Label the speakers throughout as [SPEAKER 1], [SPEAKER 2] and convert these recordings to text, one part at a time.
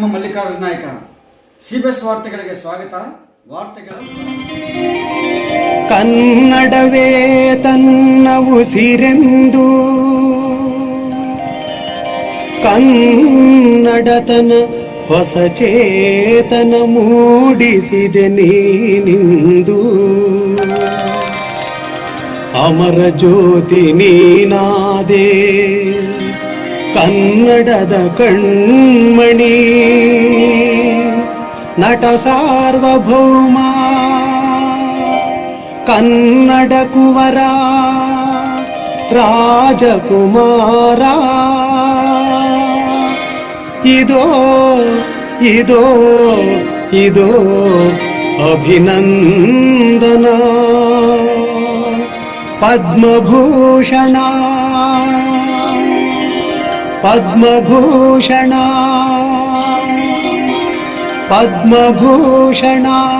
[SPEAKER 1] ನಿಮ್ಮ ಮಲ್ಲಿಕಾರ್ಜುನ ನಾಯಕ. ಸಿಬಿಎಸ್ ವಾರ್ತೆಗಳಿಗೆ ಸ್ವಾಗತ. ವಾರ್ತೆಗಳ
[SPEAKER 2] ಕನ್ನಡವೇ ತನ್ನ ಉಸಿರೆಂದು. ಕನ್ನಡತನ ಹೊಸ ಚೇತನ ಮೂಡಿಸಿದೆ ನೀನಿಂದು. ಅಮರ ಜ್ಯೋತಿ ನೀನಾದೆ. ಕನ್ನಡದ ಕಣ್ಮಣಿ. ನಟ ಸಾರ್ವಭೌಮ ಕನ್ನಡ ಕುವರ ರಾಜಕುಮಾರ. ಇದೋ ಇದೋ ಇದೋ ಅಭಿನಂದನ. ಪದ್ಮಭೂಷಣ. पद्मभूषणा। पद्मभूषणा।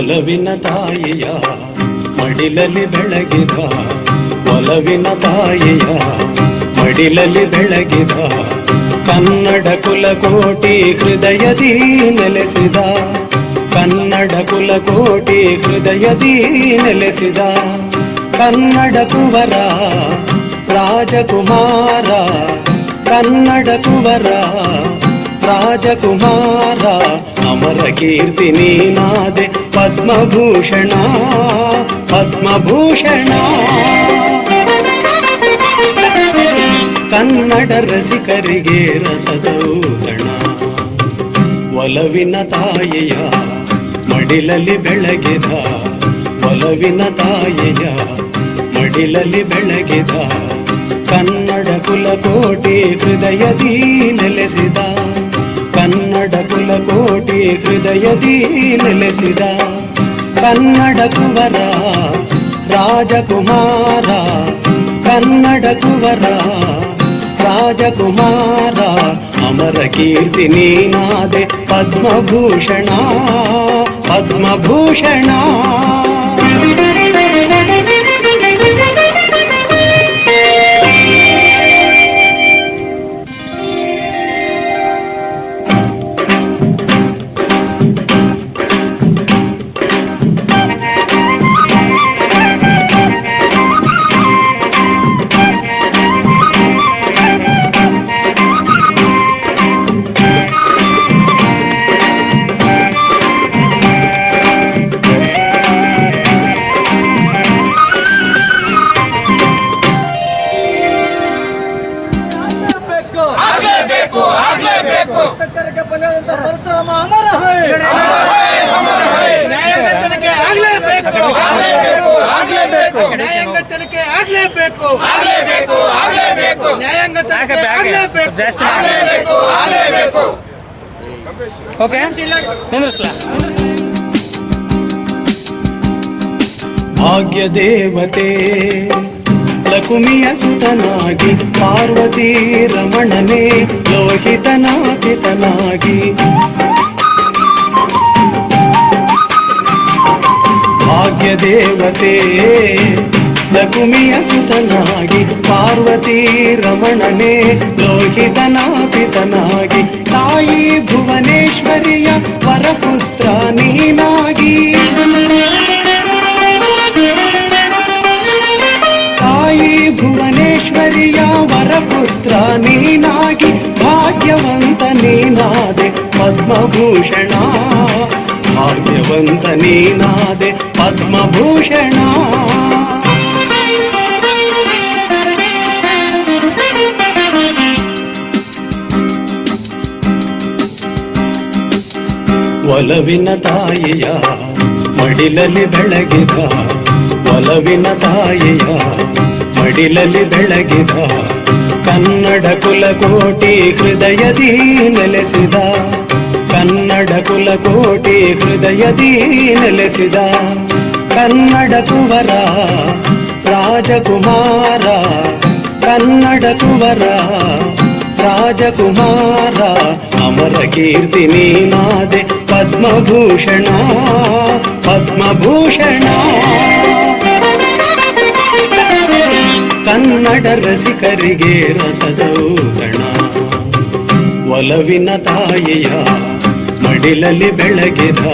[SPEAKER 2] ಒಲವಿನ ತಾಯಿಯ ಮಡಿಲಲ್ಲಿ ಬೆಳಗಿದ, ಒಲವಿನ ತಾಯಿಯ ಮಡಿಲಲ್ಲಿ ಬೆಳಗಿದ, ಕನ್ನಡ ಕುಲಕೋಟಿ ಹೃದಯದಿ ನೆಲೆಸಿದ, ಕನ್ನಡ ಕುಲಕೋಟಿ ಹೃದಯದಿ ನೆಲೆಸಿದ, ಕನ್ನಡ ಕುವರ, ರಾಜಕುಮಾರ, ಕನ್ನಡ ಕುವರ, ರಾಜಕುಮಾರ, ಅಮರ ಕೀರ್ತಿ ನೀನಾದೆ ಪದ್ಮಭೂಷಣ ಪದ್ಮಭೂಷಣ. ಕನ್ನಡ ರಸಿಕರಿಗೆ ರಸದೌತಣ ಒಲವಿನ ತಾಯಿಯ ಮಡಿಲಲ್ಲಿ ಬೆಳಗಿದ, ಒಲವಿನ ತಾಯಿಯ ಮಡಿಲಲ್ಲಿ ಬೆಳಗಿದ, ಕನ್ನಡ ಕುಲಕೋಟಿ ಹೃದಯದಿ ನೆಲೆಸಿದ. ಕನ್ನಡ ಕುಲಕೋಟಿ ಹೃದಯದಿ ನೆಲೆಸಿದ ಕನ್ನಡ ಕುವರ ರಾಜಕುಮಾರ ಕನ್ನಡ ಕುವರ ರಾಜಕುಮಾರ ಅಮರ ಕೀರ್ತಿ ನೀನಾದೆ ಪದ್ಮಭೂಷಣ ಪದ್ಮಭೂಷಣ
[SPEAKER 3] ಆಗ್ಲೇಬೇಕು ಆಗ್ಲೇಬೇಕು ಆಗ್ಲೇಬೇಕು ನ್ಯಾಯಾಂಗ ತನಿಖೆ ಆಗ್ಲೇಬೇಕು ಆಗ್ಲೇಬೇಕು ಆಗ್ಲೇಬೇಕು
[SPEAKER 4] ಓಕೆ ನಿಂದ್ರಿಸ್ಲಾ
[SPEAKER 2] ಭಾಗ್ಯ ದೇವತೆ ಲಕುಮಿಯ ಸುತನಾಗಿ ಪಾರ್ವತಿ ರಮಣನೆ ಲೋಹಿತನಾಪಿತನಾಗಿ ಭಾಗ್ಯ ದೇವತೆ ಲಕುಮಿಯ ಸುತನಾಗಿ, ಪಾರ್ವತಿ ರಮಣನೆ, ಲೋಹಿತನಾಪಿತನಾಗಿ, ತಾಯಿ ಭುವನೇಶ್ವರಿಯ ಪರಪುತ್ರ ನೀನಾಗಿ. ತಾಯಿ ಭುವನೇಶ್ವರಿಯ ವರಪುತ್ರ ನೀನಾಗಿ, ಭಾಗ್ಯವಂತ ನೀನಾದೆ, ಪದ್ಮಭೂಷಣ. ಭಾಗ್ಯವಂತ ನೀನಾದೆ, ಪದ್ಮಭೂಷಣ. ಒಲವಿನ ತಾಯಿಯ ಮಡಿಲಲ್ಲಿ ಬೆಳಗಿದ, ಒಲವಿನ ತಾಯಿಯ ಮಡಿಲಲ್ಲಿ ಬೆಳಗಿದ, ಕನ್ನಡ ಕುಲಕೋಟಿ ಹೃದಯದಿ ನೆಲೆಸಿದ ಕನ್ನಡ ಕುಲಕೋಟಿ ಹೃದಯದಿ ನೆಲೆಸಿದ ಕನ್ನಡ ಕುವರ ರಾಜಕುಮಾರ, ಕನ್ನಡ ಕುವರ ರಾಜಕುಮಾರ, ಅಮರ ಕೀರ್ತಿ ನೀನಾದೆ ಪದ್ಮಭೂಷಣ ಪದ್ಮಭೂಷಣ. ಕನ್ನಡ ರಸಿಕರಿಗೆ ರಸದೌತಣ ಒಲವಿನ ತಾಯಿಯ ಮಡಿಲಲ್ಲಿ ಬೆಳಗಿದ,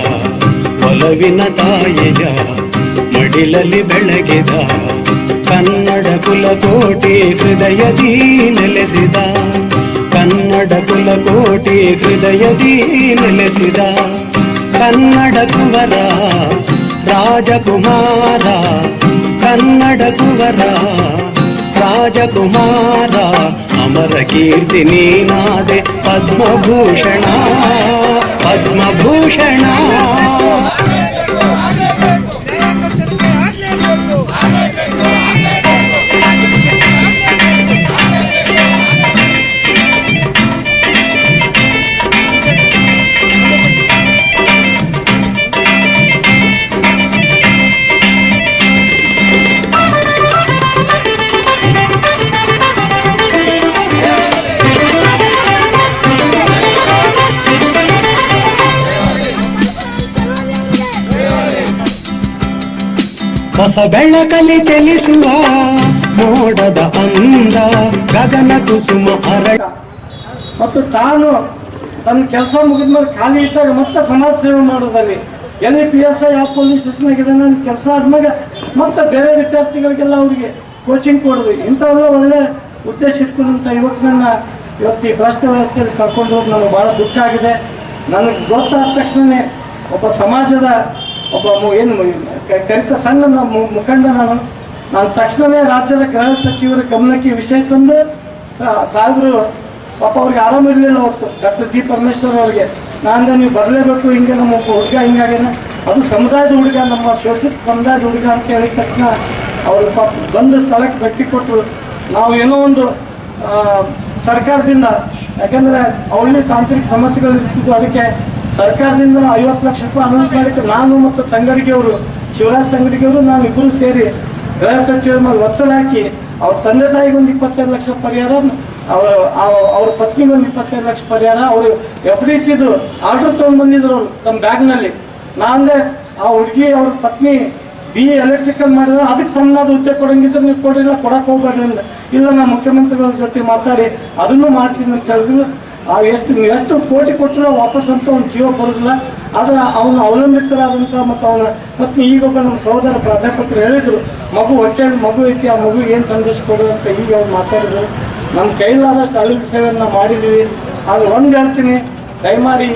[SPEAKER 2] ಒಲವಿನ ತಾಯಿಯ ಮಡಿಲಲ್ಲಿ ಬೆಳಗಿದ ಕನ್ನಡ ಕುಲಕೋಟಿ ಹೃದಯದಿ ನೆಲೆಸಿದ ಕನ್ನಡ ಕುಲಕೋಟಿ ಹೃದಯದಿ ನೆಲೆಸಿದ ಕನ್ನಡ ಕುವರ ರಾಜಕುಮಾರ ಕನ್ನಡ ಕುವರ ರಾಜಕುಮಾರ ಅಮರ ಕೀರ್ತಿ ನೀನಾದೆ ಪದ್ಮಭೂಷಣ ಪದ್ಮಭೂಷಣ ಹೊಸ ಬೆಳಕಲಿ ಚಲಿಸುವ ಮೋಡದ ಅಂದ ಗಗನ ಕುಸುಮ ಅರಳ.
[SPEAKER 1] ಮತ್ತು ತಾನು ತನ್ನ ಕೆಲಸ ಮುಗಿದ ಮೇಲೆ ಖಾಲಿ ಇದ್ದಾಗ ಮತ್ತೆ ಸಮಾಜ ಸೇವೆ ಮಾಡೋದಲ್ಲಿ ಎಲ್ಲಿ ಪಿ ಎಸ್ ಐ ಯಾವ ಪೊಲೀಸ್ ಸ್ಟೇಷನ್ ಆಗಿದೆ ನನ್ನ ಕೆಲಸ ಆದ್ಮೇಲೆ ಮತ್ತೆ ಬೇರೆ ವಿದ್ಯಾರ್ಥಿಗಳಿಗೆಲ್ಲ ಅವರಿಗೆ ಕೋಚಿಂಗ್ ಕೊಡೋದು. ಇಂಥವೆಲ್ಲ ಒಳ್ಳೆ ಉದ್ದೇಶ ಇಟ್ಕೊಂಡಂಥ ಯುವಕನನ್ನ ಇವತ್ತು ಈ ಭ್ರಷ್ಟ ವ್ಯವಸ್ಥೆಯಲ್ಲಿ ಕರ್ಕೊಂಡು ಹೋಗಿ ನನಗೆ ಭಾಳ ದುಃಖ ಆಗಿದೆ. ನನಗೆ ಗೊತ್ತಾದ ತಕ್ಷಣವೇ ಒಬ್ಬ ಸಮಾಜದ ಒಬ್ಬ ಏನು ಕ- ಕಲಿತ ಸಣ್ಣ ಮುಖಂಡ ನಾನು. ನಾನು ತಕ್ಷಣವೇ ರಾಜ್ಯದ ಗೃಹ ಸಚಿವರ ಗಮನಕ್ಕೆ ವಿಷಯ ತಂದು ಸಾಹೇಬರು, ಪಾಪ ಅವ್ರಿಗೆ ಆರಾಮಿರಲಿಲ್ಲ ಅವತ್ತು. ಡಾಕ್ಟರ್ ಜಿ ಪರಮೇಶ್ವರ್ ಅವರಿಗೆ. ನಾನು ನೀವು ಬರಲೇಬೇಕು, ಹಿಂಗೆ ನಮ್ಮ ಹುಡುಗ ಹಿಂಗಾಗೇನ ಅದು ಸಮುದಾಯದ ಹುಡುಗ, ನಮ್ಮ ಶೋಷಿತ ಸಮುದಾಯದ ಹುಡುಗ ಅಂತ ಹೇಳಿದ ತಕ್ಷಣ ಅವರು ಪಾಪ ಬಂದು ಸ್ಥಳಕ್ಕೆ ಭೇಟಿ ಕೊಟ್ಟರು. ನಾವು ಏನೋ ಒಂದು ಸರ್ಕಾರದಿಂದ, ಯಾಕಂದರೆ ಅವಳಿ ತಾಂತ್ರಿಕ ಸಮಸ್ಯೆಗಳು ಇರ್ತಿದ್ದು ಅದಕ್ಕೆ ಸರ್ಕಾರದಿಂದ ಐವತ್ತು ಲಕ್ಷ ರೂಪಾಯಿ ಅನೌನ್ಸ್ ಮಾಡಿದ್ದು ನಾನು ಮತ್ತು ತಂಗಡಿಗೆ ಅವರು. ಶಿವರಾಜ್ ತಂಗಡಿಗೆ ಅವರು ನಾವು ಇಬ್ಬರು ಸೇರಿ ಗೃಹ ಸಚಿವರ ಮೇಲೆ ಒತ್ತಡ ಹಾಕಿ ಅವ್ರ ತಂದೆ ತಾಯಿಗೆ ಒಂದು ಇಪ್ಪತ್ತೈದು ಲಕ್ಷ ಪರಿಹಾರ ಅವ್ರ ಅವ- ಅವ್ರ ಪತ್ನಿಗೆ ಒಂದು ಇಪ್ಪತ್ತೈದು ಲಕ್ಷ ಪರಿಹಾರ, ಅವರು ಎಫ್ ಡಿ ಸಿದು ಆರ್ಡರ್ ತೊಗೊಂಡು ಬಂದಿದ್ರು ಅವರು ತಮ್ಮ ಬ್ಯಾಗ್ನಲ್ಲಿ ನಾಂದೆ ಆ ಹುಡುಗಿ ಅವ್ರ ಪತ್ನಿ ಬಿ ಎಲೆಕ್ಟ್ರಿಕಲ್ ಮಾಡಿದ್ರೆ ಅದಕ್ಕೆ ಸಂಬಂಧ ಹುದ್ದೆ ಕೊಡಂಗಿದ್ರೆ ನೀವು ಕೊಡಿಲ್ಲ ಕೊಡಕ್ಕೆ ಹೋಗ್ಬೇಡ್ರಿ ಇಲ್ಲ ನಾನು ಮುಖ್ಯಮಂತ್ರಿಗಳ ಜೊತೆ ಮಾತಾಡಿ ಅದನ್ನು ಮಾಡ್ತೀನಿ ಅಂತ ಹೇಳಿದ್ರು. ಆ ಎಷ್ಟು ಎಷ್ಟು ಕೋಟಿ ಕೊಟ್ಟರು ವಾಪಸ್ ಅಂತ ಒಂದು ಜೀವ ಬರೋದಿಲ್ಲ. ಆದ್ರೆ ಅವನು ಅವಲಂಬಿತರಾದಂಥ ಮತ್ತು ಅವನ ಮತ್ತು ಈಗೊಬ್ಬ ನಮ್ಮ ಸಹೋದರ ಪ್ರಾಧ್ಯಾಪಕರು ಹೇಳಿದರು, ಮಗು ಹೊಟ್ಟೆ ಮಗು ಐತಿ, ಆ ಮಗು ಏನು ಸಂದೇಶ ಕೊಡು ಅಂತ ಈಗ ಅವ್ರು ಮಾತಾಡಿದ್ರು. ನಮ್ಮ ಕೈಲಾದಷ್ಟು ಅಳಿದ ಸೇವೆಯನ್ನು ಮಾಡಿದ್ದೀವಿ. ಆದ್ರೆ ಒಂದು ಹೇಳ್ತೀನಿ, ದಯಮಾಡಿ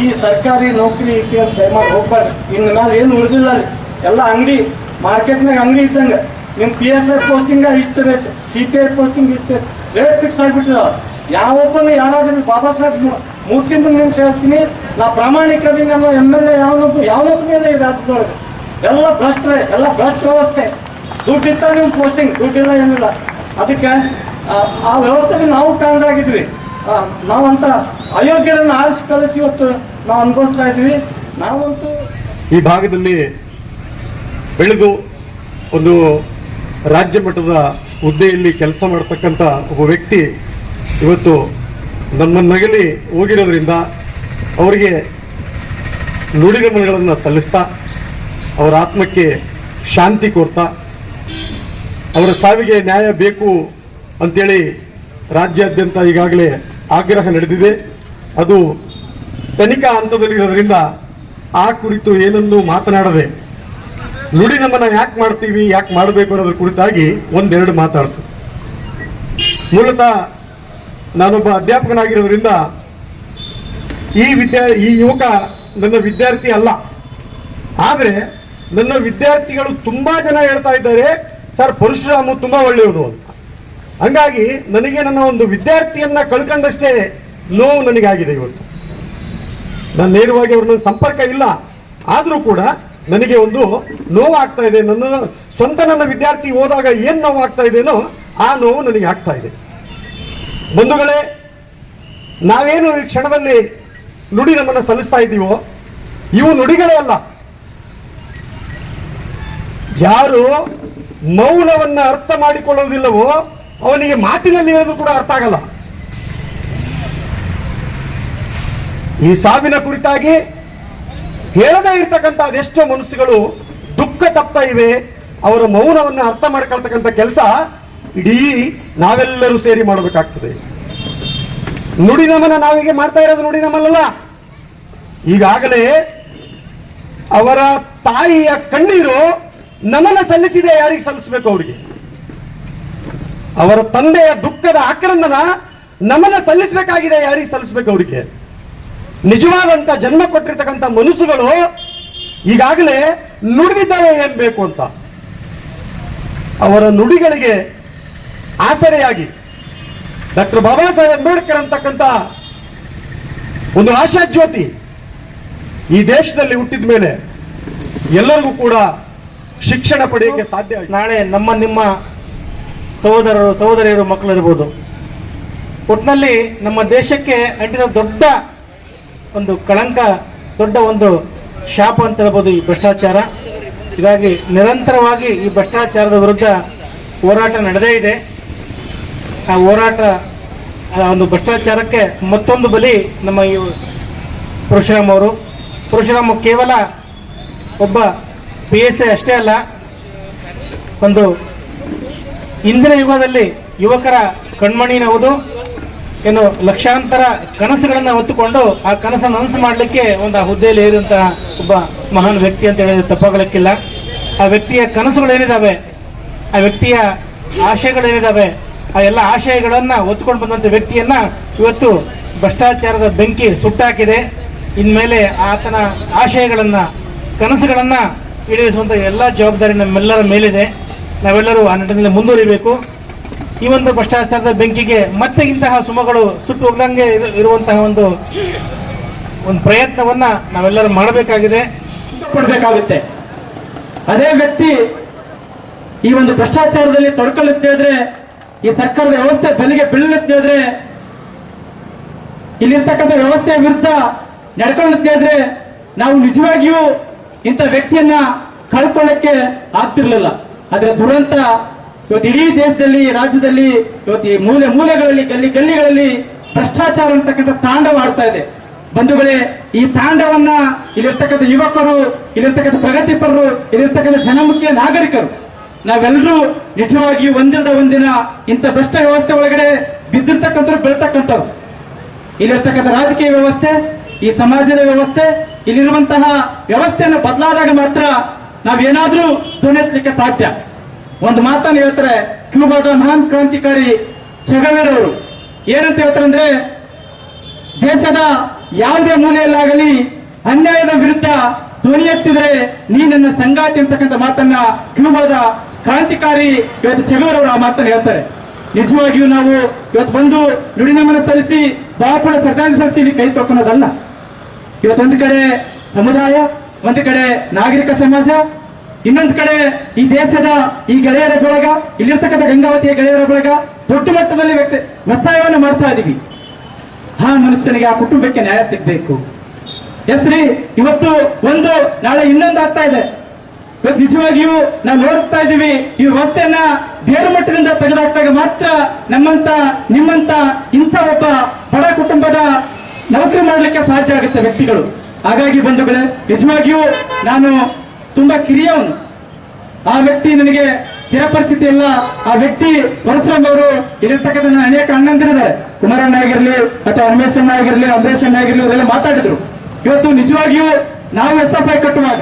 [SPEAKER 1] ಈ ಸರ್ಕಾರಿ ನೌಕರಿ ಐತಿ ಅಂತ ದಯಮಾಡಿ ಹೋಗ್ಬಾರ್ದು ಇನ್ನು ಮೇಲೆ ಏನು ಉಳಿದಿಲ್ಲ ಅಲ್ಲಿ ಎಲ್ಲ ಅಂಗಡಿ ಮಾರ್ಕೆಟ್ನಾಗ ಅಂಗಡಿ ಇದ್ದಂಗೆ. ನಿಮ್ಮ ಪಿ ಎಸ್ ಐ ಪೋಸ್ಟಿಂಗ ಇಷ್ಟು rate C P I posting ಇಷ್ಟು ರೇಟ್ ಫಿಕ್ಸ್ ಆಗಿಬಿಟ್ಟಿದ ಯಾವೊಬ್ಬನು ಯಾರಾದ್ರೂ ಬಾಬಾ ಸಾಹೇಬ್ ಮೂರ್ತಿ ನಿಂತು ಹೇಳ್ತೀನಿ ನಾ ಪ್ರಾಮಾಣಿಕವಾಗಿ ನಮ್ಮ ಎಂ ಎಲ್ ಎ ಯಾವನೊಬ್ಬ ಯಾವನೊಬ್ಬನೇ ಈ ರಾಜ್ಯದೊಳಗೆ ಎಲ್ಲ ಭ್ರಷ್ಟರೇ ಎಲ್ಲ ಭ್ರಷ್ಟ ವ್ಯವಸ್ಥೆ. ದುಡ್ಡಿತ್ತ ನಿಮ್ಮ ಪೋಸ್ಟಿಂಗ್ ದುಡ್ಡಿಲ್ಲ ಏನಿಲ್ಲ. ಅದಕ್ಕೆ ಆ, ವ್ಯವಸ್ಥೆಗೆ ನಾವು ಕಾರಣರಾಗಿದ್ವಿ ಆಗಿದ್ವಿ. ನಾವಂತ ಅಯೋಗ್ಯರನ್ನು ಆರಿಸಿ ಕಳಿಸಿ ಇವತ್ತು ನಾವು ಅನುಭವಿಸ್ತಾ ಇದ್ದೀವಿ. ನಾವಂತೂ
[SPEAKER 5] ಈ ಭಾಗದಲ್ಲಿ ಬೆಳೆದು ಒಂದು ರಾಜ್ಯ ಮಟ್ಟದ ಹುದ್ದೆಯಲ್ಲಿ ಕೆಲಸ ಮಾಡತಕ್ಕಂಥ ಒಬ್ಬ ವ್ಯಕ್ತಿ ಇವತ್ತು ನಮ್ಮನ್ನಗಲಿ ಹೋಗಿರೋದ್ರಿಂದ ಅವರಿಗೆ ನುಡಿಗಮನಗಳನ್ನು ಸಲ್ಲಿಸ್ತಾ ಅವರ ಆತ್ಮಕ್ಕೆ ಶಾಂತಿ ಕೋರ್ತಾ ಅವರ ಸಾವಿಗೆ ನ್ಯಾಯ ಬೇಕು ಅಂತೇಳಿ ರಾಜ್ಯಾದ್ಯಂತ ಈಗಾಗಲೇ ಆಗ್ರಹ ನಡೆದಿದೆ. ಅದು ತನಿಖಾ ಹಂತದಲ್ಲಿರೋದ್ರಿಂದ ಆ ಕುರಿತು ಏನನ್ನೂ ಮಾತನಾಡದೆ ನುಡಿ ನಮ್ಮನ್ನ ಯಾಕೆ ಮಾಡ್ತೀವಿ, ಯಾಕೆ ಮಾಡಬೇಕು ಅನ್ನೋದ್ರ ಕುರಿತಾಗಿ ಒಂದೆರಡು ಮಾತಾಡ್ತು. ಮೂಲತಃ ನಾನೊಬ್ಬ ಅಧ್ಯಾಪಕನಾಗಿರೋದ್ರಿಂದ ಈ ವಿದ್ಯಾ, ಈ ಯುವಕ ನನ್ನ ವಿದ್ಯಾರ್ಥಿ ಅಲ್ಲ. ಆದರೆ ನನ್ನ ವಿದ್ಯಾರ್ಥಿಗಳು ತುಂಬಾ ಜನ ಹೇಳ್ತಾ ಇದ್ದಾರೆ, ಸರ್, ಪರಶುರಾಮು ತುಂಬಾ ಒಳ್ಳೆಯದು ಅಂತ. ಹಂಗಾಗಿ ನನಗೆ ನನ್ನ ಒಂದು ವಿದ್ಯಾರ್ಥಿಯನ್ನ ಕಳ್ಕೊಂಡಷ್ಟೇ ನೋವು ನನಗಾಗಿದೆ ಇವತ್ತು. ನಾನು ನೇರವಾಗಿ ಅವ್ರನ್ನ ಸಂಪರ್ಕ ಇಲ್ಲ. ಆದರೂ ಕೂಡ ನನಗೆ ಒಂದು ನೋವು ಆಗ್ತಾ ಇದೆ. ನನ್ನ ಸ್ವಂತ ನನ್ನ ವಿದ್ಯಾರ್ಥಿ ಹೋದಾಗ ಏನ್ ನೋವು ಆಗ್ತಾ ಇದೆನೋ ಆ ನೋವು ನನಗೆ ಆಗ್ತಾ ಇದೆ. ಬಂಧುಗಳೇ, ನಾವೇನು ಈ ಕ್ಷಣದಲ್ಲಿ ನುಡಿ ನಮ್ಮನ್ನ ಸಲ್ಲಿಸ್ತಾ ಇದ್ದೀವೋ? ಇವು ನುಡಿಗಳೇ ಅಲ್ಲ. ಯಾರು ಮೌನವನ್ನ ಅರ್ಥ ಮಾಡಿಕೊಳ್ಳುವುದಿಲ್ಲವೋ, ಅವನಿಗೆ ಮಾತಿನಲ್ಲಿ ಹೇಳಿದ್ರು ಕೂಡ ಅರ್ಥ ಆಗಲ್ಲ. ಈ ಸಾವಿನ ಕುರಿತಾಗಿ ಹೇಳದೇ ಇರ್ತಕ್ಕಂಥ ಅದೆಷ್ಟೋ ಮನಸ್ಸುಗಳು ದುಃಖ ತಪ್ತಾ ಇವೆ. ಅವರ ಮೌನವನ್ನ ಅರ್ಥ ಮಾಡ್ಕೊಳ್ತಕ್ಕಂಥ ಕೆಲಸ ಇಡೀ ನಾವೆಲ್ಲರೂ ಸೇರಿ ಮಾಡಬೇಕಾಗ್ತದೆ. ನುಡಿ ನಮನ ನಾವೀಗ ಮಾಡ್ತಾ ಇರೋದು ನುಡಿ ನಮನಲ್ಲ ಈಗಾಗಲೇ ಅವರ ತಾಯಿಯ ಕಣ್ಣೀರು ನಮನ ಸಲ್ಲಿಸಿದೆ ಯಾರಿಗೆ ಸಲ್ಲಿಸಬೇಕು ಅವರಿಗೆ? ಅವರ ತಂದೆಯ ದುಃಖದ ಆಕ್ರಂದನ ನಮನ ಸಲ್ಲಿಸಬೇಕಾಗಿದೆ ಯಾರಿಗೆ ಸಲ್ಲಿಸಬೇಕು ಅವರಿಗೆ? ನಿಜವಾದಂತ ಜನ್ಮ ಕೊಟ್ಟಿರ್ತಕ್ಕಂಥ ಮನಸ್ಸುಗಳು ಈಗಾಗಲೇ ನುಡಿದಿದ್ದಾವೆ ಏನ್ ಬೇಕು ಅಂತ. ಅವರ ನುಡಿಗಳಿಗೆ ಆಸರೆಯಾಗಿ ಡಾಕ್ಟರ್ ಬಾಬಾ ಸಾಹೇಬ್ ಅಂಬೇಡ್ಕರ್ ಅಂತಕ್ಕಂಥ ಒಂದು ಆಶಾ ಜ್ಯೋತಿ ಈ ದೇಶದಲ್ಲಿ ಹುಟ್ಟಿದ ಮೇಲೆ ಎಲ್ಲರಿಗೂ ಕೂಡ ಶಿಕ್ಷಣ ಪಡೆಯಕ್ಕೆ ಸಾಧ್ಯ
[SPEAKER 6] ನಾಳೆ ನಮ್ಮ ನಿಮ್ಮ ಸಹೋದರರು, ಸಹೋದರಿಯರು ಮಕ್ಕಳು ಇರ್ಬೋದು ಒಟ್ಟಿನಲ್ಲಿ ನಮ್ಮ ದೇಶಕ್ಕೆ ಅಂಟಿದ ದೊಡ್ಡ ಒಂದು ಕಳಂಕ, ದೊಡ್ಡ ಒಂದು ಶಾಪ ಅಂತ ಹೇಳ್ಬೋದು ಈ ಭ್ರಷ್ಟಾಚಾರ. ಹೀಗಾಗಿ ನಿರಂತರವಾಗಿ ಈ ಭ್ರಷ್ಟಾಚಾರದ ವಿರುದ್ಧ ಹೋರಾಟ ನಡೆದೇ ಇದೆ. ಆ ಹೋರಾಟ ಒಂದು ಭ್ರಷ್ಟಾಚಾರಕ್ಕೆ ಮತ್ತೊಂದು ಬಲಿ ನಮ್ಮ ಈ ಪರಶುರಾಮ್ ಅವರು. ಪರಶುರಾಮ್ ಕೇವಲ ಒಬ್ಬ ಪಿ ಎಸ್ ಎ ಅಷ್ಟೇ ಅಲ್ಲ, ಒಂದು ಇಂದಿನ ಯುಗದಲ್ಲಿ ಯುವಕರ ಕಣ್ಮಣಿನವುದು ಏನು ಲಕ್ಷಾಂತರ ಕನಸುಗಳನ್ನು ಹೊತ್ತುಕೊಂಡು ಆ ಕನಸನ್ನು ನನಸು ಮಾಡಲಿಕ್ಕೆ ಒಂದು ಆ ಹುದ್ದೆಯಲ್ಲಿ ಏರಿದಂತಹ ಒಬ್ಬ ಮಹಾನ್ ವ್ಯಕ್ತಿ ಅಂತ ಹೇಳಿದ್ರೆ ತಪ್ಪಾಗಲಿಕ್ಕಿಲ್ಲ. ಆ ವ್ಯಕ್ತಿಯ ಕನಸುಗಳೇನಿದ್ದಾವೆ ಆ ವ್ಯಕ್ತಿಯ ಆಶಯಗಳೇನಿದಾವೆ ಆ ಎಲ್ಲ ಆಶಯಗಳನ್ನು ಹೊತ್ಕೊಂಡು ಬಂದಂಥ ವ್ಯಕ್ತಿಯನ್ನ ಇವತ್ತು ಭ್ರಷ್ಟಾಚಾರದ ಬೆಂಕಿ ಸುಟ್ಟಾಕಿದೆ. ಇನ್ಮೇಲೆ ಆತನ ಆಶಯಗಳನ್ನು, ಕನಸುಗಳನ್ನು ಈಡೇರಿಸುವಂತ ಎಲ್ಲ ಜವಾಬ್ದಾರಿ ನಮ್ಮೆಲ್ಲರ ಮೇಲಿದೆ. ನಾವೆಲ್ಲರೂ ಆ ನಿಟ್ಟಿನಲ್ಲಿ ಮುಂದುವರಿಬೇಕು. ಈ ಒಂದು ಭ್ರಷ್ಟಾಚಾರದ ಬೆಂಕಿಗೆ ಮತ್ತೆ ಇಂತಹ ಸುಮಗಳು ಸುಟ್ಟು ಹೋಗ್ದಂಗೆ ಇರು- ಇರುವಂತಹ ಒಂದು ಒಂದು ಪ್ರಯತ್ನವನ್ನ ನಾವೆಲ್ಲರೂ ಮಾಡಬೇಕಾಗಿದೆ.
[SPEAKER 7] ಕೊಡಬೇಕಾಗುತ್ತೆ ಅದೇ ವ್ಯಕ್ತಿ ಈ ಒಂದು ಭ್ರಷ್ಟಾಚಾರದಲ್ಲಿ ತೊಡ್ಕೊಳ್ಳುತ್ತೆ ಈ ಸರ್ಕಾರದ ವ್ಯವಸ್ಥೆ ಬೆಲೆಗೆ ಬೀಳುತ್ತೆ ಇಲ್ಲಿರ್ತಕ್ಕಂಥ ವ್ಯವಸ್ಥೆಯ ವಿರುದ್ಧ ನಡ್ಕೊಳ್ಳುತ್ತೆ ಆದ್ರೆ ನಾವು ನಿಜವಾಗಿಯೂ ಇಂಥ ವ್ಯಕ್ತಿಯನ್ನ ಕಳ್ಕೊಳ್ಳಕ್ಕೆ ಆಗ್ತಿರ್ಲಿಲ್ಲ. ಆದ್ರೆ ದುರಂತ ಇವತ್ತು ಇಡೀ ದೇಶದಲ್ಲಿ, ರಾಜ್ಯದಲ್ಲಿ ಇವತ್ತು ಈ ಮೂಲೆ ಮೂಲೆಗಳಲ್ಲಿ, ಗಲ್ಲಿ ಗಲ್ಲಿಗಳಲ್ಲಿ ಭ್ರಷ್ಟಾಚಾರ ಅಂತಕ್ಕಂಥ ತಾಂಡವ ಆಡ್ತಾ ಇದೆ. ಬಂಧುಗಳೇ, ಈ ತಾಂಡವನ್ನ ಇಲ್ಲಿರ್ತಕ್ಕಂಥ ಯುವಕರು, ಇಲ್ಲಿರ್ತಕ್ಕಂಥ ಪ್ರಗತಿಪರರು, ಇಲ್ಲಿರ್ತಕ್ಕಂಥ ಜನಮುಖ್ಯ ನಾಗರಿಕರು ನಾವೆಲ್ಲರೂ ನಿಜವಾಗಿ ಒಂದಿಲ್ಲದ ಒಂದಿನ ಇಂಥ ಭ್ರಷ್ಟ ವ್ಯವಸ್ಥೆ ಒಳಗಡೆ ಬಿದ್ದಿರ್ತಕ್ಕಂಥವ್ರು ಬೆಳ್ತಕ್ಕಂಥವ್ರು. ಇಲ್ಲಿರ್ತಕ್ಕಂಥ ರಾಜಕೀಯ ವ್ಯವಸ್ಥೆ, ಈ ಸಮಾಜದ ವ್ಯವಸ್ಥೆ, ಇಲ್ಲಿರುವಂತಹ ವ್ಯವಸ್ಥೆಯನ್ನು ಬದಲಾದಾಗ ಮಾತ್ರ ನಾವೇನಾದ್ರೂ ಧ್ವನಿತ್ಲಿಕ್ಕೆ ಸಾಧ್ಯ. ಒಂದು ಮಾತನ್ನು ಹೇಳ್ತಾರೆ, ಕ್ಯೂಬಾದ ಮಹಾನ್ ಕ್ರಾಂತಿಕಾರಿ ಚಗವೇರವರು. ಏನಂತ ಹೇಳ್ತಾರೆ ಅಂದ್ರೆ ದೇಶದ ಯಾವುದೇ ಮೂಲೆಯಲ್ಲಾಗಲಿ ಅನ್ಯಾಯದ ವಿರುದ್ಧ ಧ್ವನಿ ಎತ್ತಿದ್ರೆ ನೀ ನನ್ನ ಸಂಗಾತಿ ಅಂತಕ್ಕಂಥ ಮಾತನ್ನ ಕ್ಯೂಬಾದ ಕ್ರಾಂತಿಕಾರಿ ಇವತ್ತು ಅವರು ಆ ಮಾತನ್ನು ಹೇಳ್ತಾರೆ. ನಿಜವಾಗಿಯೂ ನಾವು ಇವತ್ತು ಬಂದು ನುಡಿನಮನ ಸಲ್ಲಿಸಿ ಬಾಪಣ ಶ್ರದ್ಧಾಂಜಲಿ ಸಲ್ಲಿಸಿ ಇಲ್ಲಿ ಕೈ ತೊಳ್ಕೊಳೋದಲ್ಲ ಇವತ್ತೊಂದು ಕಡೆ ಸಮುದಾಯ, ಒಂದು ಕಡೆ ನಾಗರಿಕ ಸಮಾಜ, ಇನ್ನೊಂದು ಕಡೆ ಈ ದೇಶದ ಈ ಗೆಳೆಯರ ಬಳಗ, ಇಲ್ಲಿರ್ತಕ್ಕಂಥ ಗಂಗಾವತಿಯ ಗೆಳೆಯರ ಬಳಗ ದೊಡ್ಡ ಮಟ್ಟದಲ್ಲಿ ವ್ಯಕ್ತಿ, ಒತ್ತಾಯವನ್ನು ಮಾಡ್ತಾ ಇದ್ದೀವಿ ಆ ಮನುಷ್ಯನಿಗೆ, ಆ ಕುಟುಂಬಕ್ಕೆ ನ್ಯಾಯ ಸಿಗ್ಬೇಕು. ರೀ, ಇವತ್ತು ಒಂದು, ನಾಳೆ ಇನ್ನೊಂದು ಆಗ್ತಾ ಇದೆ. ನಿಜವಾಗಿಯೂ ನಾವು ನೋಡುತ್ತಾ ಇದ್ದೀವಿ, ಈ ವ್ಯವಸ್ಥೆಯನ್ನ ಬೇರೆ ಮಟ್ಟದಿಂದ ತೆಗೆದಾಕ್ದಾಗ ಮಾತ್ರ ನಮ್ಮಂತ, ನಿಮ್ಮಂತ ಇಂಥ ಒಬ್ಬ ಬಡ ಕುಟುಂಬದ ನೌಕರಿ ಮಾಡಲಿಕ್ಕೆ ಸಾಧ್ಯ ಆಗುತ್ತೆ ವ್ಯಕ್ತಿಗಳು. ಹಾಗಾಗಿ ಬಂಧುಗಳೇ, ನಿಜವಾಗಿಯೂ ನಾನು ತುಂಬಾ ಕಿರಿಯವನು. ಆ ವ್ಯಕ್ತಿ ನನಗೆ ಸ್ಥಿರಪರಿಸ್ಥಿತಿ ಇಲ್ಲ. ಆ ವ್ಯಕ್ತಿ ಪರಶುರಾಮ್ ಅವರು ಇರತಕ್ಕಂಥ ಅನೇಕ ಅಣ್ಣಂದಿರಿದ್ದಾರೆ. ಕುಮಾರಣ್ಣ ಆಗಿರಲಿ ಅಥವಾ ರಮೇಶ್ ಅಣ್ಣ ಆಗಿರಲಿ ಅಂಬರೀಶ್ ಅಣ್ಣ ಆಗಿರಲಿ, ಅವರೆಲ್ಲ ಮಾತಾಡಿದ್ರು. ಇವತ್ತು ನಿಜವಾಗಿಯೂ ನಾವು ಎಸ್ ಎಫ್ ಐ ಕಟ್ಟುವಾಗ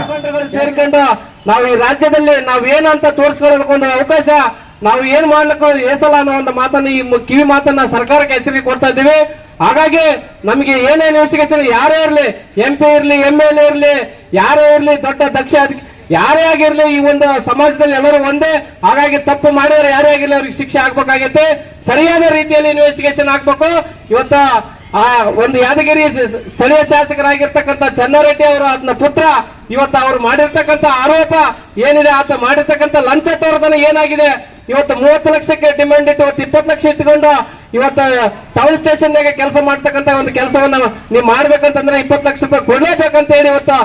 [SPEAKER 6] ಸೇರ್ಕೊಂಡು ನಾವು ಈ ರಾಜ್ಯದಲ್ಲಿ ನಾವು ಏನು ಅಂತ ತೋರಿಸ್ಕೊಳ್ಳೋದಕ್ಕೆ ಒಂದು ಅವಕಾಶ,
[SPEAKER 8] ನಾವು ಏನ್ ಮಾಡ್ಲಿಕ್ಕೂ ಏಸಲ್ಲ ಅನ್ನೋ ಒಂದು ಮಾತನ್ನ, ಈ ಕಿವಿ ಮಾತನ್ನ ಸರ್ಕಾರಕ್ಕೆ ಎಚ್ಚರಿಕೆ ಕೊಡ್ತಾ ಇದ್ದೀವಿ. ಹಾಗಾಗಿ ನಮಗೆ ಏನೇ ಇನ್ವೆಸ್ಟಿಗೇಷನ್ ಯಾರೇ ಇರಲಿ ಎಂ ಪಿ ಇರ್ಲಿ ಎಂ ಎಲ್ ಎ ಇರ್ಲಿ, ಯಾರೇ ಇರ್ಲಿ, ದೊಡ್ಡ ದಕ್ಷ ಯಾರೇ ಆಗಿರ್ಲಿ, ಈ ಒಂದು ಸಮಾಜದಲ್ಲಿ ಎಲ್ಲರೂ ಒಂದೇ. ಹಾಗಾಗಿ ತಪ್ಪು ಮಾಡಿದ್ರೆ ಯಾರೇ ಆಗಿರ್ಲಿ, ಅವ್ರಿಗೆ ಶಿಕ್ಷೆ ಆಗ್ಬೇಕಾಗೈತೆ. ಸರಿಯಾದ ರೀತಿಯಲ್ಲಿ ಇನ್ವೆಸ್ಟಿಗೇಷನ್ ಆಗ್ಬೇಕು ಇವತ್ತ ಆ, ಒಂದು ಯಾದಗಿರಿ ಸ್ಥಳೀಯ ಶಾಸಕರಾಗಿರ್ತಕ್ಕಂಥ ಚನ್ನಾರೆಡ್ಡಿ ಅವರು, ಆತನ ಪುತ್ರ, ಇವತ್ತು ಅವ್ರು ಮಾಡಿರ್ತಕ್ಕಂಥ ಆರೋಪ ಏನಿದೆ, ಆತ ಮಾಡಿರ್ತಕ್ಕಂಥ ಲಂಚ ತೋರದನ ಏನಾಗಿದೆ? ಇವತ್ತು ಮೂವತ್ತು ಲಕ್ಷಕ್ಕೆ ಡಿಮ್ಯಾಂಡ್ ಇಟ್ಟು, ಇವತ್ತು ಇಪ್ಪತ್ತು ಲಕ್ಷ ಇಟ್ಕೊಂಡು, ಇವತ್ತು ಟೌನ್ ಸ್ಟೇಷನ್ದಾಗ ಕೆಲಸ ಮಾಡ್ತಕ್ಕಂಥ ಒಂದು ಕೆಲಸವನ್ನ ನೀವು ಮಾಡ್ಬೇಕಂತಂದ್ರೆ ಇಪ್ಪತ್ತು ಲಕ್ಷ ರೂಪಾಯಿ ಕೊಡ್ಲೇಬೇಕಂತ ಹೇಳಿ ಇವತ್ತು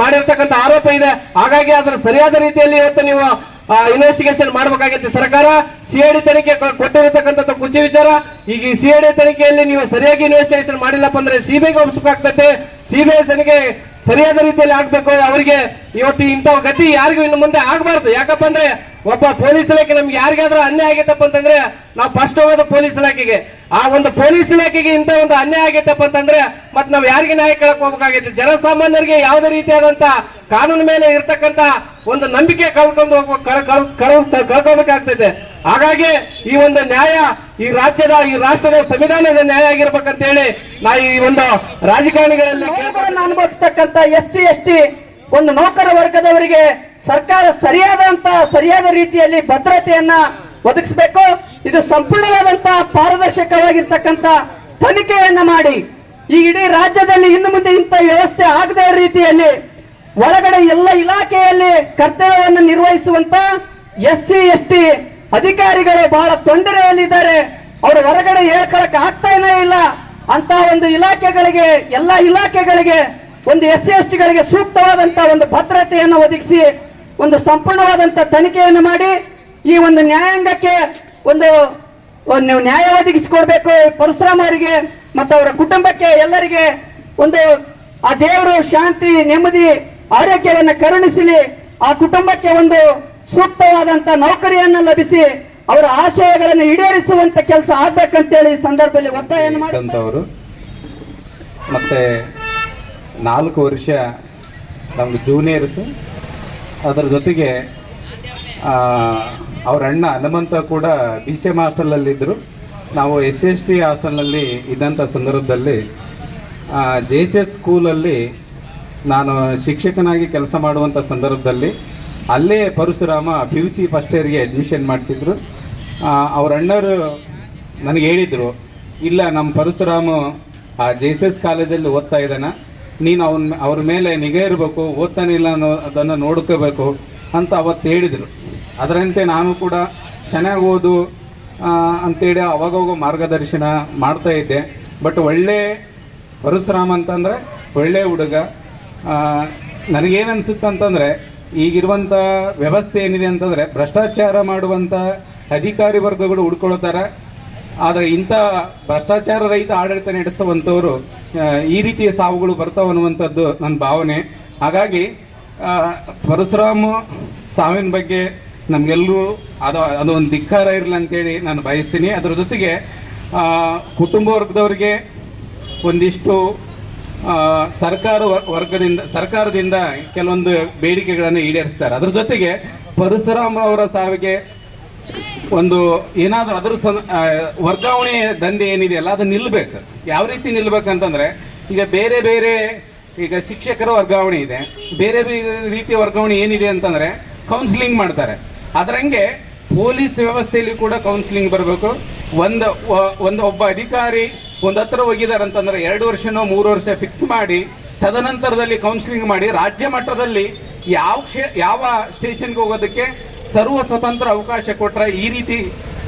[SPEAKER 8] ಮಾಡಿರ್ತಕ್ಕಂಥ ಆರೋಪ ಇದೆ. ಹಾಗಾಗಿ ಅದರ ಸರಿಯಾದ ರೀತಿಯಲ್ಲಿ ಇವತ್ತು ನೀವು ಇನ್ವೆಸ್ಟಿಗೇಷನ್ ಮಾಡಬೇಕಾಗೈತೆ ಸರ್ಕಾರ. ಸಿಐಡಿ ತನಿಖೆ ಕೊಟ್ಟಿರತಕ್ಕಂಥ ಕುಚಿ ವಿಚಾರ. ಈಗ ಈ ಸಿಐಡಿ ತನಿಖೆಯಲ್ಲಿ ನೀವು ಸರಿಯಾಗಿ ಇನ್ವೆಸ್ಟಿಗೇಷನ್ ಮಾಡಿಲ್ಲಪ್ಪ ಅಂದ್ರೆ ಸಿಬಿಐಗೆ ಬಿ ಸಿಬಿಐ ತನಿಖೆ ಸರಿಯಾದ ರೀತಿಯಲ್ಲಿ ಆಗ್ಬೇಕು. ಅವರಿಗೆ ಇವತ್ತು ಇಂಥ ಗತಿ ಯಾರಿಗೂ ಇನ್ನು ಮುಂದೆ ಆಗಬಾರ್ದು. ಯಾಕಪ್ಪ ಅಂದ್ರೆ ಒಬ್ಬ ಪೊಲೀಸ್ ಇಲಾಖೆ ನಮ್ಗೆ ಯಾರಿಗಾದ್ರೂ ಅನ್ಯಾಯ ಆಗೈತಪ್ಪ ಅಂತಂದ್ರೆ ನಾವು ಫಸ್ಟ್ ಹೋಗೋದು ಪೊಲೀಸ್ ಇಲಾಖೆಗೆ. ಆ ಒಂದು ಪೊಲೀಸ್ ಇಲಾಖೆಗೆ ಇಂಥ ಒಂದು ಅನ್ಯಾಯ ಆಗೈತಪ್ಪ ಅಂತಂದ್ರೆ ಮತ್ತೆ ನಾವು ಯಾರಿಗೆ ನ್ಯಾಯ ಕೇಳಕ್ ಹೋಗ್ಬೇಕಾಗೈತೆ? ಜನಸಾಮಾನ್ಯರಿಗೆ ಯಾವುದೇ ರೀತಿಯಾದಂತ ಕಾನೂನು ಮೇಲೆ ಇರ್ತಕ್ಕಂತ ಒಂದು ನಂಬಿಕೆ ಕಳ್ಕೊಂಡು ಹೋಗ್ಬೇಕು ಕಳ್- ಕಳ್- ಕಳ್- ಕಳ್ಕೊಬೇಕಾಗ್ತೈತೆ. ಹಾಗಾಗಿ ಈ ಒಂದು ನ್ಯಾಯ ಈ ರಾಜ್ಯದ ಈ ರಾಷ್ಟ್ರದ ಸಂವಿಧಾನದ ನ್ಯಾಯ ಆಗಿರ್ಬೇಕಂತ ಹೇಳಿ ನಾ ಈ ಒಂದು ರಾಜಕಾರಣಿಗಳಲ್ಲಿ
[SPEAKER 9] ಅನುಭವಿಸ್ತಕ್ಕಂತ ಅನುಭವಿಸ್ತಕ್ಕಂಥ ಎಸ್ ಸಿ ಎಸ್ ಟಿ ಒಂದು ನೌಕರ ವರ್ಗದವರಿಗೆ ಸರ್ಕಾರ ಸರಿಯಾದಂತ, ಸರಿಯಾದ ರೀತಿಯಲ್ಲಿ ಭದ್ರತೆಯನ್ನ ಒದಗಿಸಬೇಕು. ಇದು ಸಂಪೂರ್ಣವಾದಂತಹ ಪಾರದರ್ಶಕವಾಗಿರ್ತಕ್ಕಂಥ ತನಿಖೆಯನ್ನ ಮಾಡಿ. ಈ ಇಡೀ ರಾಜ್ಯದಲ್ಲಿ ಇನ್ನು ಮುಂದೆ ಇಂಥ ವ್ಯವಸ್ಥೆ ಆಗದ ರೀತಿಯಲ್ಲಿ ಒಳಗಡೆ ಎಲ್ಲ ಇಲಾಖೆಯಲ್ಲಿ ಕರ್ತವ್ಯವನ್ನು ನಿರ್ವಹಿಸುವಂತ ಎಸ್ ಸಿ ಎಸ್ ಟಿ ಅಧಿಕಾರಿಗಳು ಬಹಳ ತೊಂದರೆಯಲ್ಲಿದ್ದಾರೆ. ಅವರು ಹೊರಗಡೆ ಹೇಳ್ಕೊಳಕ್ ಆಗ್ತಾನೇ ಇಲ್ಲ. ಅಂತ ಒಂದು ಇಲಾಖೆಗಳಿಗೆ, ಎಲ್ಲ ಇಲಾಖೆಗಳಿಗೆ, ಒಂದು ಎಸ್ ಸಿ ಎಸ್ ಟಿಗಳಿಗೆ ಸೂಕ್ತವಾದಂತಹ ಒಂದು ಭದ್ರತೆಯನ್ನು ಒದಗಿಸಿ ಒಂದು ಸಂಪೂರ್ಣವಾದಂತ ತನಿಖೆಯನ್ನು ಮಾಡಿ ಈ ಒಂದು ನ್ಯಾಯಾಂಗಕ್ಕೆ ಒಂದು ನೀವು ನ್ಯಾಯ ಒದಗಿಸಿಕೊಡ್ಬೇಕು. ಪರಶುರಾಮರಿಗೆ ಅವರಿಗೆ ಮತ್ತು ಅವರ ಕುಟುಂಬಕ್ಕೆ ಎಲ್ಲರಿಗೆ ಒಂದು ಆ ದೇವರು ಶಾಂತಿ ನೆಮ್ಮದಿ ಆರೋಗ್ಯವನ್ನು ಕರುಣಿಸಲಿ. ಆ ಕುಟುಂಬಕ್ಕೆ ಒಂದು ಸೂಕ್ತವಾದಂತ ನೌಕರಿಯನ್ನು ಲಭಿಸಿ ಅವರ ಆಶಯಗಳನ್ನು ಈಡೇರಿಸುವಂತ ಕೆಲಸ ಆಗ್ಬೇಕಂತೇಳಿ ಈ ಸಂದರ್ಭದಲ್ಲಿ ಒತ್ತಾಯವನ್ನು ಮಾಡಿ
[SPEAKER 10] ಅಂತವರು ಮತ್ತೆ ನಾಲ್ಕು ವರ್ಷ ನಮ್ಗೆ ಜೂನಿಯರ್ಸ್ ಅದರ ಜೊತೆಗೆ ಅವ್ರ ಅಣ್ಣ ಹನುಮಂತ ಕೂಡ ಬಿ ಸಿ ಎಂ ಹಾಸ್ಟೆಲಲ್ಲಿದ್ದರು. ನಾವು ಎಸ್ ಎಸ್ ಟಿ ಹಾಸ್ಟೆಲ್ನಲ್ಲಿ ಇದ್ದಂಥ ಸಂದರ್ಭದಲ್ಲಿ ಜೆ ಸಿ ಎಸ್ ಸ್ಕೂಲಲ್ಲಿ ನಾನು ಶಿಕ್ಷಕನಾಗಿ ಕೆಲಸ ಮಾಡುವಂಥ ಸಂದರ್ಭದಲ್ಲಿ ಅಲ್ಲೇ Parashurama P U C first ಇಯರ್ಗೆ ಅಡ್ಮಿಷನ್ ಮಾಡಿಸಿದ್ರು. ಅವ್ರ ಅಣ್ಣರು ನನಗೆ ಹೇಳಿದರು, ಇಲ್ಲ, ನಮ್ಮ ಪರಶುರಾಮ, ಆ, ಜೆ ಸಿ ಎಸ್ ಕಾಲೇಜಲ್ಲಿ ಓದ್ತಾ ಇದ್ದಾನ. ನೀನು ಅವನ ಅವ್ರ ಮೇಲೆ ನಿಗಾ ಇರಬೇಕು ಓದ್ತಾನಿಲ್ಲ ಅನ್ನೋ ಅದನ್ನು ನೋಡ್ಕೋಬೇಕು ಅಂತ ಅವತ್ತು ಹೇಳಿದರು. ಅದರಂತೆ ನಾನು ಕೂಡ ಚೆನ್ನಾಗಿ ಓದು ಅಂತೇಳಿ ಅವಾಗವಾಗ ಮಾರ್ಗದರ್ಶನ ಮಾಡ್ತಾ ಇದ್ದೆ. ಬಟ್ ಒಳ್ಳೆ ಪರಶುರಾಮ್ ಅಂತಂದರೆ, ಒಳ್ಳೆ ಹುಡುಗ. ನನಗೇನು ಅನಿಸುತ್ತೆ ಅಂತಂದರೆ ಈಗಿರುವಂಥ ವ್ಯವಸ್ಥೆ ಏನಿದೆ ಅಂತಂದರೆ, ಭ್ರಷ್ಟಾಚಾರ ಮಾಡುವಂಥ ಅಧಿಕಾರಿ ವರ್ಗಗಳು ಉಡ್ಕೊಳ್ತಾರೆ ಆದ್ರೆ ಇಂಥ ಭ್ರಷ್ಟಾಚಾರ ರಹಿತ ಆಡಳಿತ ನಡೆಸುವಂಥವರು ಈ ರೀತಿಯ ಸಾವುಗಳು ಬರ್ತಾವ ಅನ್ನುವಂಥದ್ದು ನನ್ನ ಭಾವನೆ. ಹಾಗಾಗಿ ಪರಶುರಾಮ ಸಾವಿನ ಬಗ್ಗೆ ನಮಗೆಲ್ಲರೂ ಅದು ಅದು ಒಂದು ಧಿಕ್ಕಾರ ಇರಲಿ ಅಂತೇಳಿ ನಾನು ಬಯಸ್ತೀನಿ. ಅದರ ಜೊತೆಗೆ ಕುಟುಂಬ ವರ್ಗದವರಿಗೆ ಒಂದಿಷ್ಟು ಸರ್ಕಾರ ವರ್ಗದಿಂದ, ಸರ್ಕಾರದಿಂದ ಕೆಲವೊಂದು ಬೇಡಿಕೆಗಳನ್ನು ಈಡೇರಿಸ್ತಾರೆ. ಅದರ ಜೊತೆಗೆ ಪರಶುರಾಮ್ ಅವರ ಸಾವಿಗೆ ಒಂದು ಏನಾದರೂ ಅದರ ಸನ್ ವರ್ಗಾವಣೆ ದಂಧೆ ಏನಿದೆಯಲ್ಲ ಅದು ನಿಲ್ಬೇಕು. ಯಾವ ರೀತಿ ನಿಲ್ಬೇಕಂತಂದ್ರೆ, ಈಗ ಬೇರೆ ಬೇರೆ ಈಗ ಶಿಕ್ಷಕರ ವರ್ಗಾವಣೆ ಇದೆ. ಬೇರೆ ಬೇರೆ ರೀತಿಯ ವರ್ಗಾವಣೆ ಏನಿದೆ ಅಂತಂದ್ರೆ ಕೌನ್ಸಿಲಿಂಗ್ ಮಾಡ್ತಾರೆ. ಅದರಂಗೆ ಪೊಲೀಸ್ ವ್ಯವಸ್ಥೆಯಲ್ಲಿ ಕೂಡ ಕೌನ್ಸಿಲಿಂಗ್ ಬರಬೇಕು. ಒಂದು ಒಂದು ಒಬ್ಬ ಅಧಿಕಾರಿ ಒಂದು ಹತ್ರ ಹೋಗಿದ್ದಾರೆ ಅಂತಂದ್ರೆ, ಎರಡು ವರ್ಷನೋ ಮೂರು ವರ್ಷ ಫಿಕ್ಸ್ ಮಾಡಿ, ತದನಂತರದಲ್ಲಿ ಕೌನ್ಸಿಲಿಂಗ್ ಮಾಡಿ, ರಾಜ್ಯ ಮಟ್ಟದಲ್ಲಿ ಯಾವ ಕ್ಷೇ, ಯಾವ ಸ್ಟೇಷನ್ಗೆ ಹೋಗೋದಕ್ಕೆ ಸರ್ವ ಸ್ವತಂತ್ರ ಅವಕಾಶ ಕೊಟ್ರೆ ಈ ರೀತಿ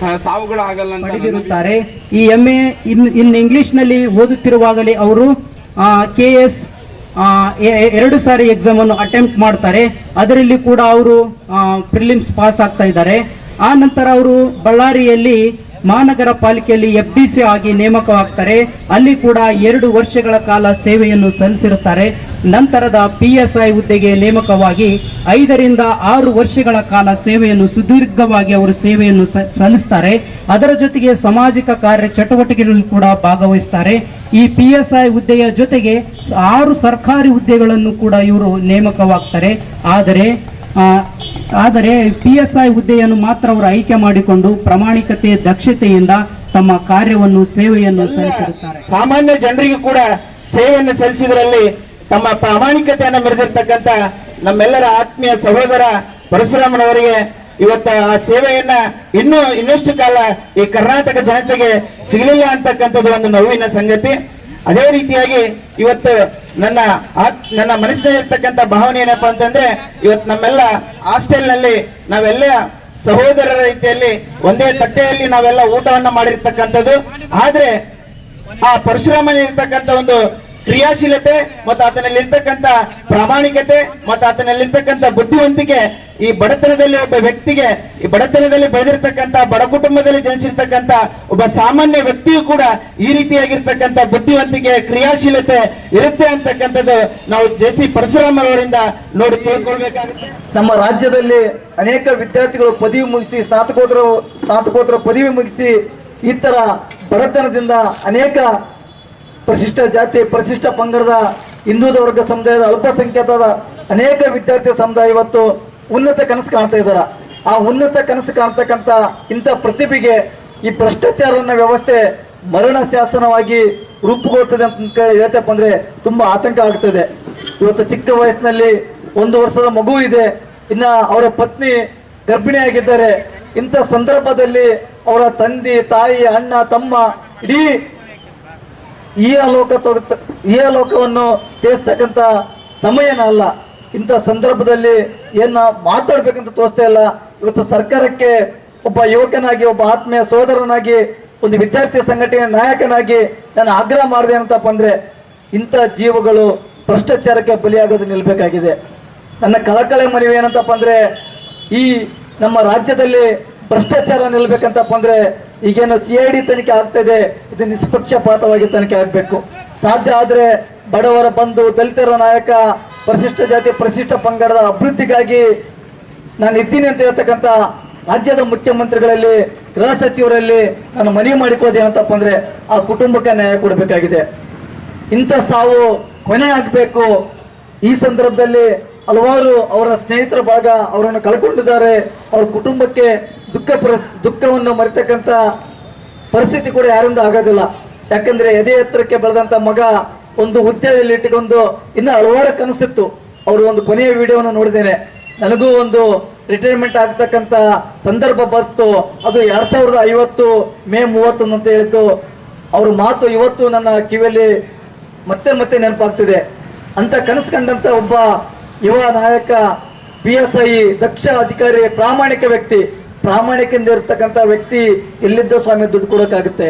[SPEAKER 10] ಸಾವುಗಳು ಸಾವುಗಳಾಗಲ್ಲ
[SPEAKER 9] ಪಡೆದಿರುತ್ತಾರೆ. ಈ ಎಂ ಎ ಇನ್ ಇನ್ ಇಂಗ್ಲಿಷ್ನಲ್ಲಿ ಓದುತ್ತಿರುವಾಗಲೇ ಅವರು ಕೆ ಎಸ್ ಎರಡು ಸಾರಿ ಎಕ್ಸಾಮ್ ಅನ್ನು ಅಟೆಂಪ್ಟ್ ಮಾಡ್ತಾರೆ. ಅದರಲ್ಲಿ ಕೂಡ ಅವರು ಪ್ರಿಲಿಮ್ಸ್ ಪಾಸ್ ಆಗ್ತಾ ಇದ್ದಾರೆ. ಆ ನಂತರ ಅವರು ಬಳ್ಳಾರಿಯಲ್ಲಿ ಮಹಾನಗರ ಪಾಲಿಕೆಯಲ್ಲಿ ಎಫ್ ಡಿ ಸಿ ಆಗಿ ನೇಮಕವಾಗ್ತಾರೆ. ಅಲ್ಲಿ ಕೂಡ ಎರಡು ವರ್ಷಗಳ ಕಾಲ ಸೇವೆಯನ್ನು ಸಲ್ಲಿಸಿರುತ್ತಾರೆ. ನಂತರದ ಪಿ ಎಸ್ ಐ ಹುದ್ದೆಗೆ ನೇಮಕವಾಗಿ ಐದರಿಂದ ಆರು ವರ್ಷಗಳ ಕಾಲ ಸೇವೆಯನ್ನು ಸುದೀರ್ಘವಾಗಿ ಅವರು ಸೇವೆಯನ್ನು ಸಲ್ಲಿಸ್ತಾರೆ. ಅದರ ಜೊತೆಗೆ ಸಾಮಾಜಿಕ ಕಾರ್ಯ ಚಟುವಟಿಕೆಗಳಲ್ಲಿ ಕೂಡ ಭಾಗವಹಿಸ್ತಾರೆ. ಈ ಪಿ ಎಸ್ ಐ ಹುದ್ದೆಯ ಜೊತೆಗೆ ಆರು ಸರ್ಕಾರಿ ಹುದ್ದೆಗಳನ್ನು ಕೂಡ ಇವರು ನೇಮಕವಾಗ್ತಾರೆ. ಆದರೆ
[SPEAKER 11] ಆದರೆ ಪಿ ಎಸ್ ಐ ಹುದ್ದೆಯನ್ನು ಮಾತ್ರ ಅವರು ಆಯ್ಕೆ ಮಾಡಿಕೊಂಡು ಪ್ರಾಮಾಣಿಕತೆ ದಕ್ಷತೆಯಿಂದ ತಮ್ಮ ಕಾರ್ಯವನ್ನು ಸೇವೆಯನ್ನು ಸಲ್ಲಿಸಿರುತ್ತಾರೆ.
[SPEAKER 12] ಸಾಮಾನ್ಯ ಜನರಿಗೂ ಕೂಡ ಸೇವೆಯನ್ನು ಸಲ್ಲಿಸಿದ್ರಲ್ಲಿ ತಮ್ಮ ಪ್ರಾಮಾಣಿಕತೆಯನ್ನು ಮೆರೆದಿರ್ತಕ್ಕಂಥ ನಮ್ಮೆಲ್ಲರ ಆತ್ಮೀಯ ಸಹೋದರ ಪರಶುರಾಮನವರಿಗೆ ಇವತ್ತು ಆ ಸೇವೆಯನ್ನ ಇನ್ನೂ ಇನ್ನಷ್ಟು ಕಾಲ ಈ ಕರ್ನಾಟಕ ಜನತೆಗೆ ಸಿಗಲಿಲ್ಲ ಅಂತಕ್ಕಂಥದ್ದು ಒಂದು ನೋವಿನ ಸಂಗತಿ. ಅದೇ ರೀತಿಯಾಗಿ ಇವತ್ತು ನನ್ನ ನನ್ನ ಮನಸ್ಸಿನಲ್ಲಿರ್ತಕ್ಕಂಥ ಭಾವನೆ ಏನಪ್ಪ ಅಂತಂದ್ರೆ, ಇವತ್ತು ನಮ್ಮೆಲ್ಲ ಹಾಸ್ಟೆಲ್ನಲ್ಲಿ ನಾವೆಲ್ಲ ಸಹೋದರರ ರೀತಿಯಲ್ಲಿ ಒಂದೇ ತಟ್ಟೆಯಲ್ಲಿ ನಾವೆಲ್ಲ ಊಟವನ್ನ ಮಾಡಿರ್ತಕ್ಕಂಥದ್ದು. ಆದ್ರೆ ಆ ಪರಶುರಾಮನ ಇರ್ತಕ್ಕಂಥ ಒಂದು ಕ್ರಿಯಾಶೀಲತೆ ಮತ್ತು ಆತನಲ್ಲಿರ್ತಕ್ಕಂಥ ಪ್ರಾಮಾಣಿಕತೆ ಮತ್ತು ಆತನಲ್ಲಿರ್ತಕ್ಕಂಥ ಬುದ್ಧಿವಂತಿಕೆ ಈ ಬಡತನದಲ್ಲಿ ಒಬ್ಬ ವ್ಯಕ್ತಿಗೆ, ಈ ಬಡತನದಲ್ಲಿ ಬೆಳೆದಿರ್ತಕ್ಕಂಥ, ಬಡ ಕುಟುಂಬದಲ್ಲಿ ಜನಿಸಿರ್ತಕ್ಕಂಥ ಒಬ್ಬ ಸಾಮಾನ್ಯ ವ್ಯಕ್ತಿಯು ಕೂಡ ಈ ರೀತಿಯಾಗಿರ್ತಕ್ಕಂಥ ಬುದ್ಧಿವಂತಿಕೆ, ಕ್ರಿಯಾಶೀಲತೆ ಇರುತ್ತೆ ಅಂತಕ್ಕಂಥದ್ದು ನಾವು ಜೆ ಸಿ ಪರಶುರಾಮ್ ಅವರಿಂದ ನೋಡಿ ತಿಳ್ಕೊಳ್ಬೇಕಾಗುತ್ತೆ.
[SPEAKER 13] ನಮ್ಮ ರಾಜ್ಯದಲ್ಲಿ ಅನೇಕ ವಿದ್ಯಾರ್ಥಿಗಳು ಪದವಿ ಮುಗಿಸಿ, ಸ್ನಾತಕೋತ್ತರ ಸ್ನಾತಕೋತ್ತರ ಪದವಿ ಮುಗಿಸಿ ಈ ತರ ಬಡತನದಿಂದ ಅನೇಕ ಪರಿಶಿಷ್ಟ ಜಾತಿ ಪರಿಶಿಷ್ಟ ಪಂಗಡದ ಹಿಂದುಳಿದ ವರ್ಗ ಸಮುದಾಯದ ಅಲ್ಪಸಂಖ್ಯಾತದ ಅನೇಕ ವಿದ್ಯಾರ್ಥಿ ಸಮುದಾಯ ಇವತ್ತು ಉನ್ನತ ಕನಸು ಕಾಣ್ತಾ ಇದ್ದಾರೆ ಆ ಉನ್ನತ ಕನಸು ಕಾಣ್ತಕ್ಕಂಥ ಇಂಥ ಪ್ರತಿಭೆಗೆ ಈ ಭ್ರಷ್ಟಾಚಾರ ವ್ಯವಸ್ಥೆ ಮರಣ ಶಾಸನವಾಗಿ ರೂಪುಗೊಳ್ತದೆ ಅಂತ ಹೇಳ್ತಪ್ಪ ಅಂದರೆ ತುಂಬಾ ಆತಂಕ ಆಗ್ತದೆ. ಇವತ್ತು ಚಿಕ್ಕ ವಯಸ್ಸಿನಲ್ಲಿ ಒಂದು ವರ್ಷದ ಮಗು ಇದೆ, ಇನ್ನ ಅವರ ಪತ್ನಿ ಗರ್ಭಿಣಿಯಾಗಿದ್ದಾರೆ. ಇಂಥ ಸಂದರ್ಭದಲ್ಲಿ ಅವರ ತಂದೆ, ತಾಯಿ, ಅಣ್ಣ, ತಮ್ಮ ಇಡೀ ಈ ಅಲೋಕ ತೊಗತ ಈ ಅಲೋಕವನ್ನು ತೀರಿಸ್ತಕ್ಕಂಥ ಸಮಯನ ಅಲ್ಲ. ಇಂಥ ಸಂದರ್ಭದಲ್ಲಿ ಏನ ಮಾತಾಡ್ಬೇಕಂತ ತೋರಿಸ್ತಾ ಇಲ್ಲ. ಇವತ್ತು ಸರ್ಕಾರಕ್ಕೆ ಒಬ್ಬ ಯುವಕನಾಗಿ, ಒಬ್ಬ ಆತ್ಮೀಯ ಸೋದರನಾಗಿ, ಒಂದು ವಿದ್ಯಾರ್ಥಿ ಸಂಘಟನೆ ನಾಯಕನಾಗಿ ನಾನು ಆಗ್ರಹ ಮಾಡಿದೆ ಅಂತಪ್ಪ ಅಂದ್ರೆ, ಇಂಥ ಜೀವಗಳು ಭ್ರಷ್ಟಾಚಾರಕ್ಕೆ ಬಲಿಯಾಗೋದು ನಿಲ್ಬೇಕಾಗಿದೆ. ನನ್ನ ಕಳಕಳೆ ಮನವಿ ಏನಂತಪ್ಪ ಅಂದ್ರೆ, ಈ ನಮ್ಮ ರಾಜ್ಯದಲ್ಲಿ ಭ್ರಷ್ಟಾಚಾರ ನಿಲ್ಬೇಕಂತಪ್ಪ ಅಂದ್ರೆ ಈಗೇನು ಸಿ ಐ ಡಿ ತನಿಖೆ ಆಗ್ತಾ ಇದೆ, ಇದು ನಿಷ್ಪಕ್ಷಪಾತವಾಗಿ ತನಿಖೆ ಆಗ್ಬೇಕು. ಸಾಧ್ಯ ಆದ್ರೆ ಬಡವರ ಬಂಧು, ದಲಿತರ ನಾಯಕ, ಪರಿಶಿಷ್ಟ ಜಾತಿ, ಪರಿಶಿಷ್ಟ ಪಂಗಡದ ಅಭಿವೃದ್ಧಿಗಾಗಿ ನಾನು ಇರ್ತೀನಿ ಅಂತ ಹೇಳ್ತಕ್ಕಂಥ ರಾಜ್ಯದ ಮುಖ್ಯಮಂತ್ರಿಗಳಲ್ಲಿ, ಗೃಹ ಸಚಿವರಲ್ಲಿ ನಾನು ಮನವಿ ಮಾಡಿಕೊಳ್ಳೋದೇನಂತಪ್ಪ ಅಂದ್ರೆ ಆ ಕುಟುಂಬಕ್ಕೆ ನ್ಯಾಯ ಕೊಡಬೇಕಾಗಿದೆ. ಇಂಥ ಸಾವು ಕೊನೆ ಆಗಬೇಕು. ಈ ಸಂದರ್ಭದಲ್ಲಿ ಹಲವಾರು ಅವರ ಸ್ನೇಹಿತರ ಭಾಗ ಅವರನ್ನು ಕಳ್ಕೊಂಡಿದ್ದಾರೆ. ಅವ್ರ ಕುಟುಂಬಕ್ಕೆ ದುಃಖ ಪರ, ದುಃಖವನ್ನು ಮರಿತಕ್ಕಂಥ ಪರಿಸ್ಥಿತಿ ಕೂಡ ಯಾರಿಂದ ಆಗೋದಿಲ್ಲ. ಯಾಕಂದರೆ ಎದೆ ಎತ್ತರಕ್ಕೆ ಬೆಳೆದಂಥ ಮಗ ಒಂದು ಹುದ್ದೆಯಲ್ಲಿ ಇಟ್ಟುಕೊಂಡು ಇನ್ನೂ ಹಲವಾರು ಕನಸಿತ್ತು. ಅವರು ಒಂದು ಕೊನೆಯ ವಿಡಿಯೋವನ್ನು ನೋಡಿದ್ದೇನೆ. ನನಗೂ ಒಂದು ರಿಟೈರ್ಮೆಂಟ್ ಆಗ್ತಕ್ಕಂಥ ಸಂದರ್ಭ ಬಂತು. ಅದು ಎರಡು ಸಾವಿರದ ಐವತ್ತು ಮೇ ಮೂವತ್ತೊಂದು ಅಂತ ಹೇಳಿತು ಅವ್ರ ಮಾತು ಇವತ್ತು ನನ್ನ ಕಿವಿಯಲ್ಲಿ ಮತ್ತೆ ಮತ್ತೆ ನೆನಪಾಗ್ತಿದೆ. ಅಂತ ಕನಸು ಕಂಡಂಥ ಒಬ್ಬ ಯುವ ನಾಯಕ ಪಿ ಎಸ್ ಐ ದಕ್ಷ ಅಧಿಕಾರಿ, ಪ್ರಾಮಾಣಿಕ ವ್ಯಕ್ತಿ. ಪ್ರಾಮಾಣಿಕದಿಂದ ಇರ್ತಕ್ಕಂಥ ವ್ಯಕ್ತಿ ಎಲ್ಲಿದ್ದ ಸ್ವಾಮಿ ದುಡ್ಡು ಕೊಡೋಕ್ಕಾಗುತ್ತೆ.